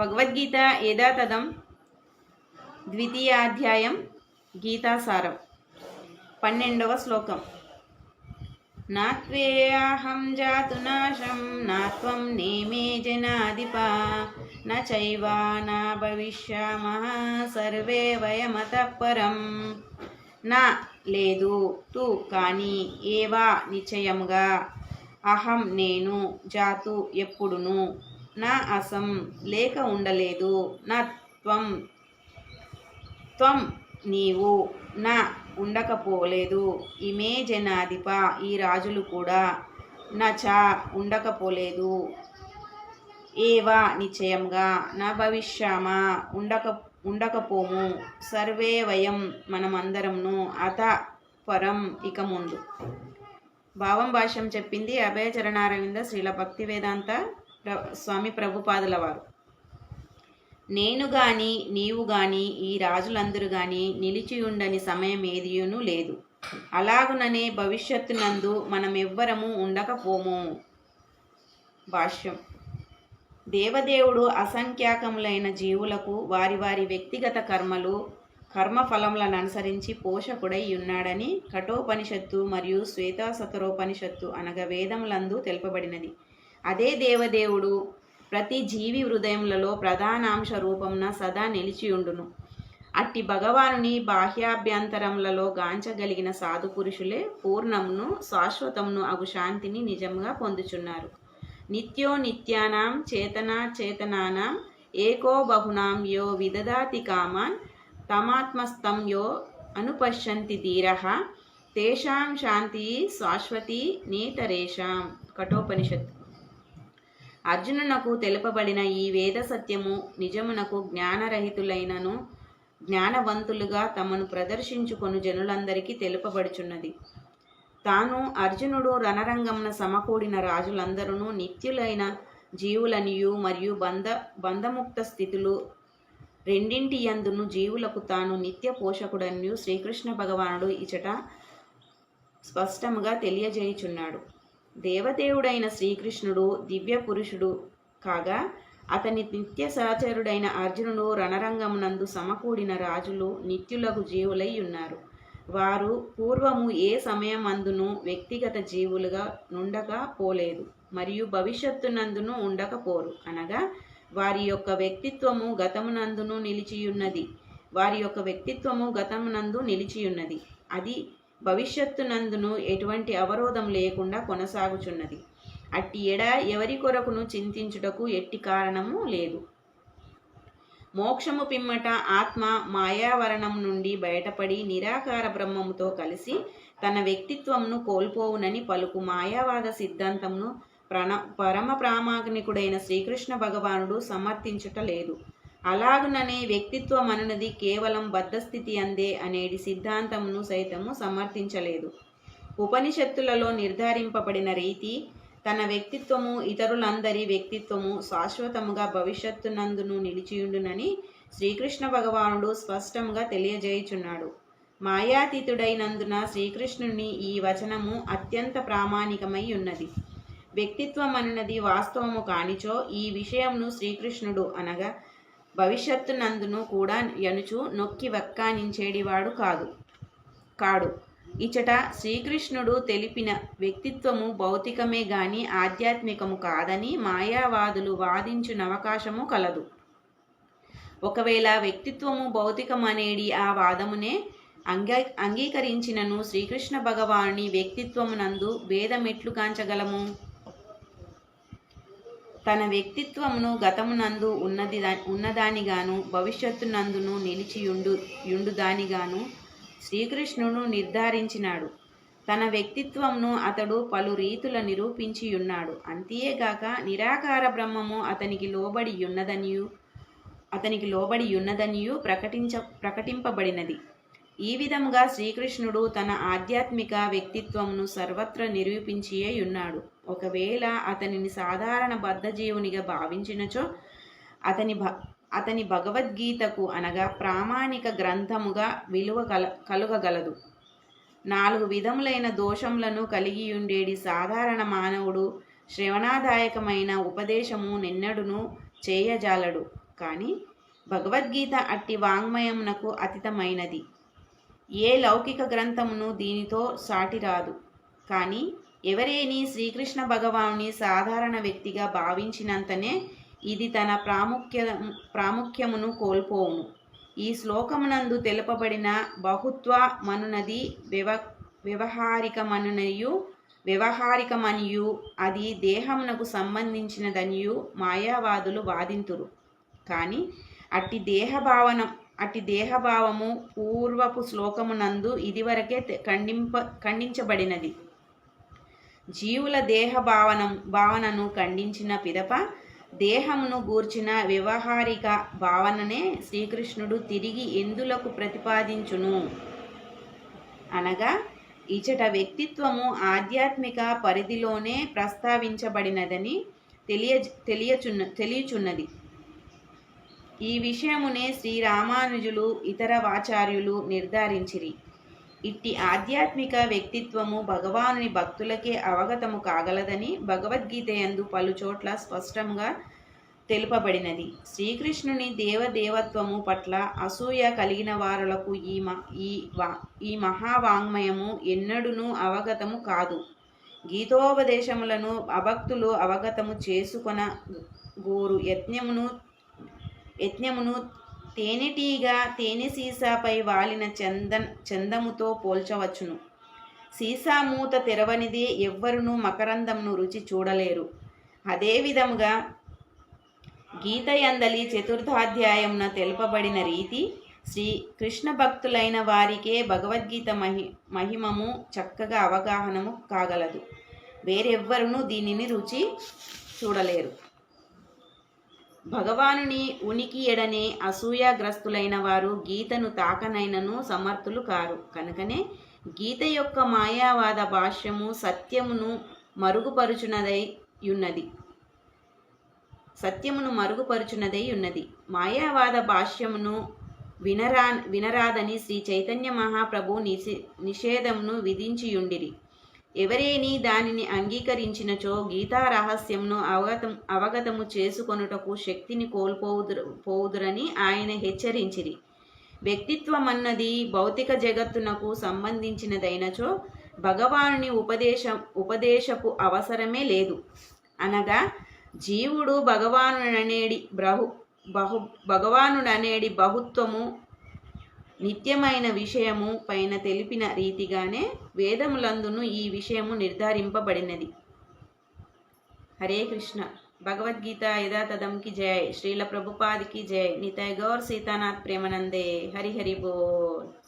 భగవద్గీత యథాతథం ద్వితీయాధ్యాయం గీతాసారం. పన్నెండవ శ్లోకం. నాత్వేయాహం జాతు నాశం నాత్వం నేమే జనాధిప నైవా నా భవిష్యామహ సర్వే వయమత పరం. నా లేదు తు కానీ ఏవా నిశ్చయముగా అహం నేను జాతు ఎప్పుడును. నా అసం లేక ఉండలేదు. నా త్వం త్వం నీవు నా ఉండకపోలేదు. ఇమే జనాధిప ఈ రాజులు కూడా నా ఉండకపోలేదు. ఏవా నిశ్చయంగా నా భవిష్యామ ఉండక ఉండకపోము. సర్వే వయం మనమందరంను అత పరం ఇక ముందు. భావం భాష్యం చెప్పింది అభయచరణారవింద శ్రీల భక్తి వేదాంత స్వామి ప్రభుపాదుల వారు. నేను గాని నీవు గాని ఈ రాజులందరూ గాని నిలిచి ఉండని సమయం ఏదియును లేదు. అలాగుననే భవిష్యత్తునందు మనమెవ్వరము ఉండకపోము. భాష్యం. దేవదేవుడు అసంఖ్యాకములైన జీవులకు వారి వారి వ్యక్తిగత కర్మలు కర్మఫలములను అనుసరించి పోషకుడై ఉన్నాడని కఠోపనిషత్తు మరియు శ్వేతాసతరోపనిషత్తు అనగా వేదములందు తెలుపబడినది. అదే దేవదేవుడు ప్రతి జీవి హృదయములలో ప్రధానాంశ రూపమున సదా నిలిచియుండును అట్టి భగవానుని బాహ్యాభ్యంతరములలో గాంచగలిగిన సాధు పురుషులే పూర్ణమును శాశ్వతమును అగు శాంతిని నిజంగా పొందుచున్నారు. నిత్యో నిత్యానాం చేతనా చేతనానాం ఏకో బహునాం యో విదదాతి కామాన్ తమాత్మస్థం యో అనుపశ్యంతి తీరః తేషాం శాంతి శాశ్వతి నేతరేషాం. కఠోపనిషత్ అర్జునునకు తెలుపబడిన ఈ వేద సత్యము నిజమునకు జ్ఞానరహితులైనను జ్ఞానవంతులుగా తమను ప్రదర్శించుకొను జనులందరికీ తెలుపబడుచున్నది. తాను అర్జునుడు రణరంగమున సమకూడిన రాజులందరూ నిత్యులైన జీవులనియు మరియు బంధ బంధముక్త స్థితులు రెండింటి యందును జీవులకు తాను నిత్య పోషకుడనియు శ్రీకృష్ణ భగవానుడు ఇచట స్పష్టముగా తెలియజేయుచున్నాడు. దేవదేవుడైన శ్రీకృష్ణుడు దివ్య పురుషుడు కాగా అతని నిత్య సహచరుడైన అర్జునుడు రణరంగమునందు సమకూడిన రాజులు నిత్యులకు జీవులై ఉన్నారు. వారు పూర్వము ఏ సమయమందును వ్యక్తిగత జీవులుగా నుండక పోలేదు మరియు భవిష్యత్తునందును ఉండకపోరు. అనగా వారి యొక్క వ్యక్తిత్వము గతమునందును నిలిచియున్నది. వారి యొక్క వ్యక్తిత్వము గతమునందు నిలిచియున్నది. అది భవిష్యత్తునందును ఎటువంటి అవరోధం లేకుండా కొనసాగుచున్నది. అట్టి ఎడ ఎవరి కొరకును చింతించుటకు ఎట్టి కారణము లేదు. మోక్షము పిమ్మట ఆత్మ మాయావరణం నుండి బయటపడి నిరాకార బ్రహ్మముతో కలిసి తన వ్యక్తిత్వమును కోల్పోవునని పలుకు మాయావాద సిద్ధాంతమును ప్రణ పరమ ప్రామాణికుడైన శ్రీకృష్ణ భగవానుడు సమర్థించుట లేదు. అలాగుననే వ్యక్తిత్వం అనునది కేవలం బద్ధస్థితి అందే అనేటి సిద్ధాంతమును సైతము సమర్థించలేదు. ఉపనిషత్తులలో నిర్ధారింపబడిన రీతి తన వ్యక్తిత్వము ఇతరులందరి వ్యక్తిత్వము శాశ్వతముగా భవిష్యత్తునందును నిలిచియుండునని శ్రీకృష్ణ భగవానుడు స్పష్టంగా తెలియజేయుచున్నాడు. మాయాతీతుడైనందున శ్రీకృష్ణుని ఈ వచనము అత్యంత ప్రామాణికమై ఉన్నది వ్యక్తిత్వం అనున్నది వాస్తవము కానిచో ఈ విషయమును శ్రీకృష్ణుడు అనగా భవిష్యత్తునందును కూడా ఎనుచు నొక్కి వక్కానించేడివాడు కాదు. కాడు. ఇచట శ్రీకృష్ణుడు తెలిపిన వ్యక్తిత్వము భౌతికమే గాని ఆధ్యాత్మికము కాదని మాయావాదులు వాదించునవకాశము కలదు. ఒకవేళ వ్యక్తిత్వము భౌతికమనేది ఆ వాదమునే అంగీ అంగీకరించినను శ్రీకృష్ణ భగవాని వ్యక్తిత్వమునందు భేదమెట్లు కాంచగలము? తన వ్యక్తిత్వమును గతమునందు ఉన్నది ఉన్నదానిగాను భవిష్యత్తునందును నిలిచియుండు యుండుదానిగాను శ్రీకృష్ణుడు నిర్ధారించినాడు. తన వ్యక్తిత్వంను అతడు పలు రీతుల నిరూపించి ఉన్నాడు అంతేగాక నిరాకార బ్రహ్మము అతనికి లోబడి ఉన్నదనియు అతనికి లోబడి ఉన్నదనియు ప్రకటించ ప్రకటింపబడినది. ఈ విధముగా శ్రీకృష్ణుడు తన ఆధ్యాత్మిక వ్యక్తిత్వమును సర్వత్ర నిరూపించియే ఉన్నాడు ఒకవేళ అతనిని సాధారణ బద్ధజీవునిగా భావించినచో అతని భ అతని భగవద్గీతకు అనగా ప్రామాణిక గ్రంథముగా విలువ కల కలుగగలదు. నాలుగు విధములైన దోషములను కలిగి ఉండేడి సాధారణ మానవుడు శ్రవణాదాయకమైన ఉపదేశము నిన్నడును చేయజాలడు. కానీ భగవద్గీత అట్టి వాంగ్మయమునకు అతీతమైనది. ఏ లౌకిక గ్రంథమును దీనితో సాటిరాదు. కానీ ఎవరేని శ్రీకృష్ణ భగవానుని సాధారణ వ్యక్తిగా భావించినంతనే ఇది తన ప్రాముఖ్య ప్రాముఖ్యమును కోల్పోవును. ఈ శ్లోకమునందు తెలుపబడిన బహుత్వ మనునది వ్యవ వ్యవహారికమనునయు వ్యవహారికమనియు అది దేహమునకు సంబంధించినదనియు మాయావాదులు వాదింతురు. కానీ అట్టి దేహభావన అట్టి దేహభావము పూర్వపు శ్లోకమునందు ఇదివరకే ఖండింప ఖండించబడినది. జీవుల దేహ భావనం భావనను ఖండించిన పిదప దేహమును గూర్చిన వ్యవహారిక భావననే శ్రీకృష్ణుడు తిరిగి ఎందులకు ప్రతిపాదించును? అనగా ఇచట వ్యక్తిత్వము ఆధ్యాత్మిక పరిధిలోనే ప్రస్తావించబడినదని తెలియ తెలియచున్న తెలియచున్నది. ఈ విషయమునే శ్రీరామానుజులు ఇతర వాచార్యులు నిర్ధారించిరి. ఇట్టి ఆధ్యాత్మిక వ్యక్తిత్వము భగవానుని భక్తులకే అవగతము కాగలదని భగవద్గీత యందు పలుచోట్ల స్పష్టంగా తెలుపబడినది. శ్రీకృష్ణుని దేవదేవత్వము పట్ల అసూయ కలిగిన వారులకు ఈ మ ఈ వా ఈ మహావాంగ్మయము ఎన్నడూనూ అవగతము కాదు. గీతోపదేశములను అభక్తులు అవగతము చేసుకొన గోరు యజ్ఞమును యజ్ఞమును తేనెటీగ తేనె సీసాపై వాలిన చందన్ చందముతో పోల్చవచ్చును. సీసా మూత తెరవనిదే ఎవ్వరునూ మకరందంను రుచి చూడలేరు. అదేవిధముగా గీతయందలి చతుర్థాధ్యాయమున తెలుపబడిన రీతి శ్రీ కృష్ణ భక్తులైన వారికే భగవద్గీత మహి మహిమము చక్కగా అవగాహనము కాగలదు. వేరెవ్వరునూ దీనిని రుచి చూడలేరు. భగవానుని ఉనికి ఎడనే అసూయాగ్రస్తులైన వారు గీతను తాకనైనను సమర్థులు కారు. కనుకనే గీత యొక్క మాయావాద భాష్యము సత్యమును మరుగుపరుచునదై ఉన్నది సత్యమును మరుగుపరుచునదై ఉన్నది మాయావాద భాష్యమును వినరా వినరాదని శ్రీ చైతన్య మహాప్రభు నిషే నిషేధమును విధించియుండిరి. ఎవరేని దానిని అంగీకరించినచో గీతా రహస్యమును అవగతం అవగతము చేసుకొనుటకు శక్తిని కోల్పోవుదురు పోవుదురని ఆయన హెచ్చరించిరి. వ్యక్తిత్వం అన్నది భౌతిక జగత్తునకు సంబంధించినదైనచో భగవానుని ఉపదేశం ఉపదేశపు అవసరమే లేదు. అనగా జీవుడు భగవానుడనేడి బ్రహు బహు భగవానుడనేడి బహుత్వము నిత్యమైన విషయము పైన తెలిపిన రీతిగానే వేదములందును ఈ విషయము నిర్ధారింపబడినది. హరే కృష్ణ. భగవద్గీత యథాతథంకి జయ శ్రీల ప్రభుపాదికి జయ నితయ గౌర్ సీతానాథ్ ప్రేమనందే. హరి హరి బోల్.